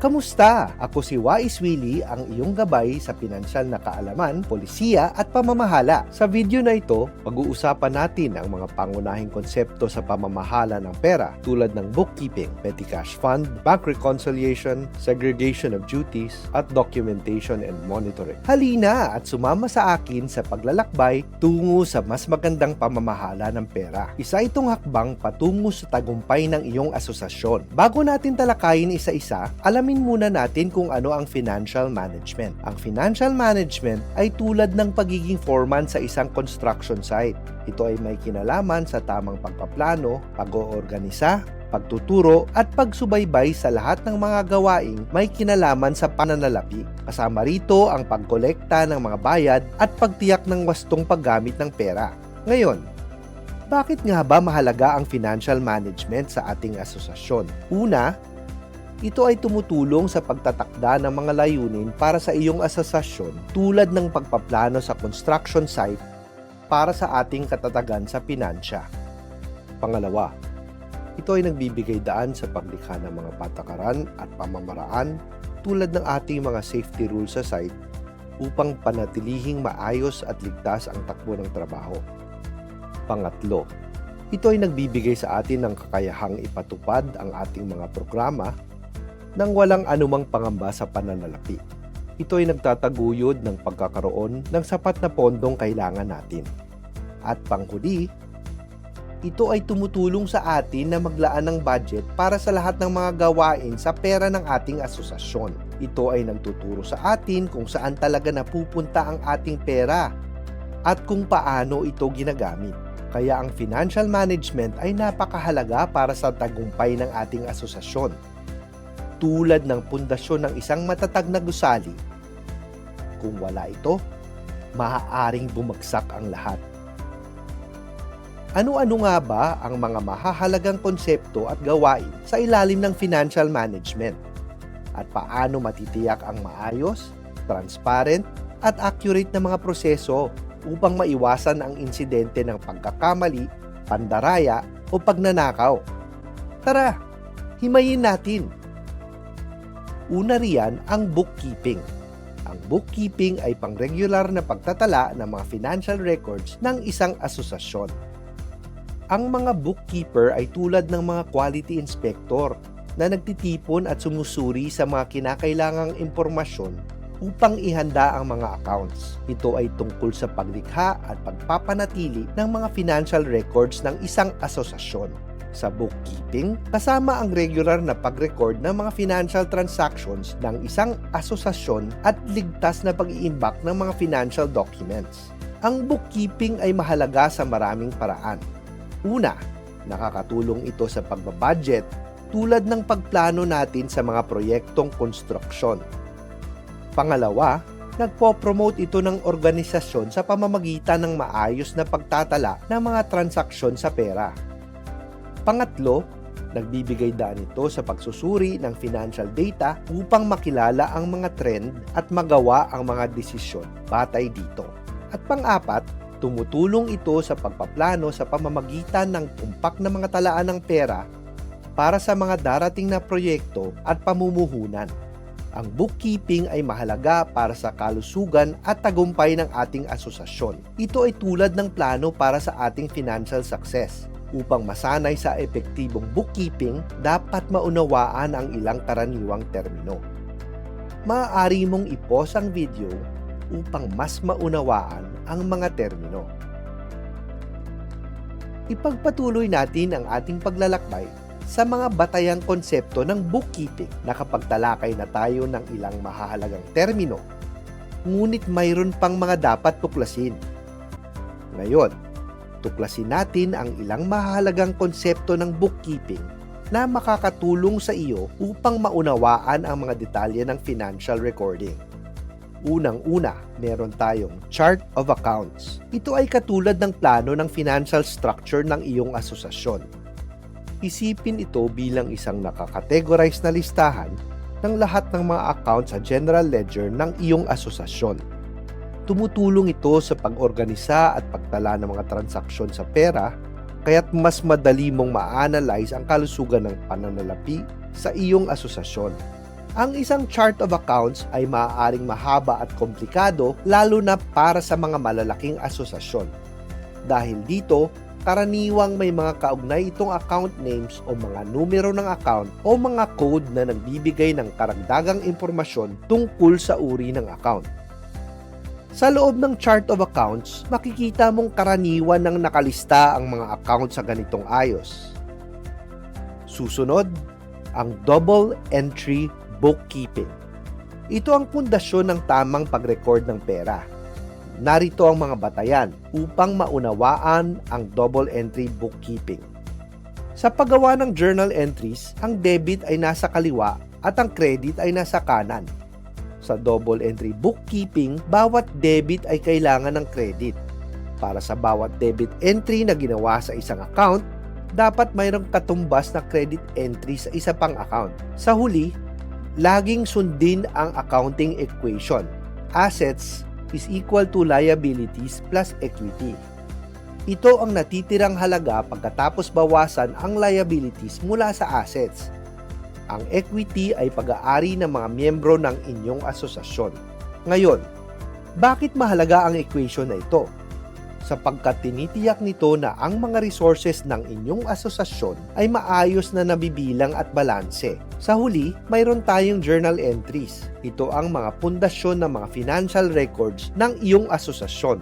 Kamusta? Ako si Wais Willie, ang iyong gabay sa pinansyal na kaalaman, polisiya at pamamahala. Sa video na ito, pag-uusapan natin ang mga pangunahing konsepto sa pamamahala ng pera tulad ng bookkeeping, petty cash fund, bank reconciliation, segregation of duties, at documentation and monitoring. Halina at sumama sa akin sa paglalakbay tungo sa mas magandang pamamahala ng pera. Isa itong hakbang patungo sa tagumpay ng iyong asosasyon. Bago natin talakayin isa-isa, alamin muna natin kung ano ang financial management. Ang financial management ay tulad ng pagiging foreman sa isang construction site. Ito ay may kinalaman sa tamang pagpaplano, pag-oorganisa, pagtuturo at pagsubaybay sa lahat ng mga gawaing may kinalaman sa pananalapi. Kasama rito ang pagkolekta ng mga bayad at pagtiyak ng wastong paggamit ng pera. Ngayon, bakit nga ba mahalaga ang financial management sa ating asosasyon? Una, ito ay tumutulong sa pagtatakda ng mga layunin para sa iyong asosasyon tulad ng pagpaplano sa construction site para sa ating katatagan sa pinansya. Pangalawa, ito ay nagbibigay daan sa paglikha ng mga patakaran at pamamaraan tulad ng ating mga safety rules sa site upang panatilihing maayos at ligtas ang takbo ng trabaho. Pangatlo, ito ay nagbibigay sa atin ng kakayahang ipatupad ang ating mga programa nang walang anumang pangamba sa pananalapi. Ito ay nagtataguyod ng pagkakaroon ng sapat na pondong kailangan natin. At panghuli, ito ay tumutulong sa atin na maglaan ng budget para sa lahat ng mga gawain sa pera ng ating asosasyon. Ito ay nagtuturo sa atin kung saan talaga napupunta ang ating pera at kung paano ito ginagamit. Kaya ang financial management ay napakahalaga para sa tagumpay ng ating asosasyon. Tulad ng pundasyon ng isang matatag na gusali, kung wala ito, maaaring bumagsak ang lahat. Ano-ano nga ba ang mga mahahalagang konsepto at gawain sa ilalim ng financial management? At paano matitiyak ang maayos, transparent, at accurate na mga proseso upang maiwasan ang insidente ng pagkakamali, pandaraya, o pagnanakaw? Tara, himayin natin! Una riyan ang bookkeeping. Ang bookkeeping ay pang-regular na pagtatala ng mga financial records ng isang asosasyon. Ang mga bookkeeper ay tulad ng mga quality inspector na nagtitipon at sumusuri sa mga kinakailangang impormasyon upang ihanda ang mga accounts. Ito ay tungkol sa paglikha at pagpapanatili ng mga financial records ng isang asosasyon. Sa bookkeeping, kasama ang regular na pag-record ng mga financial transactions ng isang asosasyon at ligtas na pag-iimbak ng mga financial documents. Ang bookkeeping ay mahalaga sa maraming paraan. Una, nakakatulong ito sa pagbabudget tulad ng pagplano natin sa mga proyektong konstruksyon. Pangalawa, nagpo-promote ito ng organisasyon sa pamamagitan ng maayos na pagtatala ng mga transaksyon sa pera. Pangatlo, nagbibigay daan ito sa pagsusuri ng financial data upang makilala ang mga trend at magawa ang mga desisyon batay dito. At pang-apat, tumutulong ito sa pagpaplano sa pamamagitan ng tumpak na mga talaan ng pera para sa mga darating na proyekto at pamumuhunan. Ang bookkeeping ay mahalaga para sa kalusugan at tagumpay ng ating asosasyon. Ito ay tulad ng plano para sa ating financial success. Upang masanay sa epektibong bookkeeping, dapat maunawaan ang ilang karaniwang termino. Maaari mong ipos ang video upang mas maunawaan ang mga termino. Ipagpatuloy natin ang ating paglalakbay sa mga batayang konsepto ng bookkeeping. Nakapagtalakay na tayo ng ilang mahahalagang termino, ngunit mayroon pang mga dapat tuklasin. Ngayon, tuklasin natin ang ilang mahalagang konsepto ng bookkeeping na makakatulong sa iyo upang maunawaan ang mga detalye ng financial recording. Unang-una, meron tayong chart of accounts. Ito ay katulad ng plano ng financial structure ng iyong asosasyon. Isipin ito bilang isang nakakategorize na listahan ng lahat ng mga accounts sa general ledger ng iyong asosasyon. Tumutulong ito sa pag-organisa at pagtala ng mga transaksyon sa pera, kaya't mas madali mong ma-analyze ang kalusugan ng pananalapi sa iyong asosasyon. Ang isang chart of accounts ay maaaring mahaba at komplikado lalo na para sa mga malalaking asosasyon. Dahil dito, karaniwang may mga kaugnay itong account names o mga numero ng account o mga code na nagbibigay ng karagdagang impormasyon tungkol sa uri ng account. Sa loob ng chart of accounts, makikita mong karaniwan ng nakalista ang mga account sa ganitong ayos. Susunod, ang double entry bookkeeping. Ito ang pundasyon ng tamang pag-record ng pera. Narito ang mga batayan upang maunawaan ang double entry bookkeeping. Sa paggawa ng journal entries, ang debit ay nasa kaliwa at ang credit ay nasa kanan. Sa double entry bookkeeping, bawat debit ay kailangan ng credit. Para sa bawat debit entry na ginawa sa isang account, dapat mayroong katumbas na credit entry sa isa pang account. Sa huli, laging sundin ang accounting equation. Assets is equal to liabilities plus equity. Ito ang natitirang halaga pagkatapos bawasan ang liabilities mula sa assets. Ang equity ay pag-aari ng mga miyembro ng inyong asosasyon. Ngayon, bakit mahalaga ang equation na ito? sapagkat tinitiyak nito na ang mga resources ng inyong asosasyon ay maayos na nabibilang at balanse. Sa huli, mayroon tayong journal entries. Ito ang mga pundasyon ng mga financial records ng iyong asosasyon.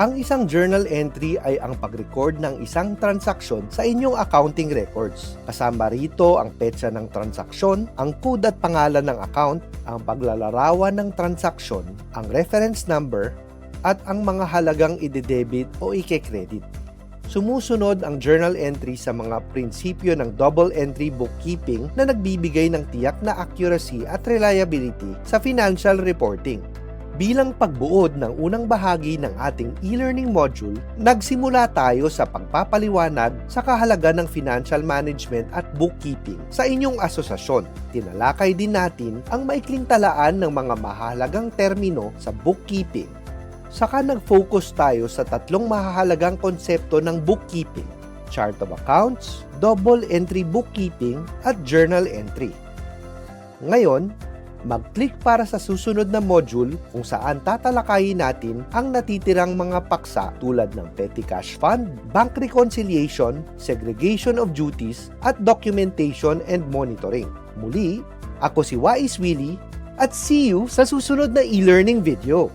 Ang isang journal entry ay ang pag-record ng isang transaksyon sa inyong accounting records. Kasama rito ang petsa ng transaksyon, ang code at pangalan ng account, ang paglalarawan ng transaksyon, ang reference number, at ang mga halagang ide-debit o ike-credit. Sumusunod ang journal entry sa mga prinsipyo ng double entry bookkeeping na nagbibigay ng tiyak na accuracy at reliability sa financial reporting. Bilang pagbuod ng unang bahagi ng ating e-learning module, nagsimula tayo sa pagpapaliwanag sa kahalaga ng financial management at bookkeeping sa inyong asosasyon. Tinalakay din natin ang maikling talaan ng mga mahalagang termino sa bookkeeping saka nag-focus tayo sa tatlong mahahalagang konsepto ng bookkeeping, chart of accounts, double entry bookkeeping, at journal entry. Ngayon, mag-click para sa susunod na module kung saan tatalakayin natin ang natitirang mga paksa tulad ng petty cash fund, bank reconciliation, segregation of duties, at documentation and monitoring. Muli, ako si Wais Willie at see you sa susunod na e-learning video.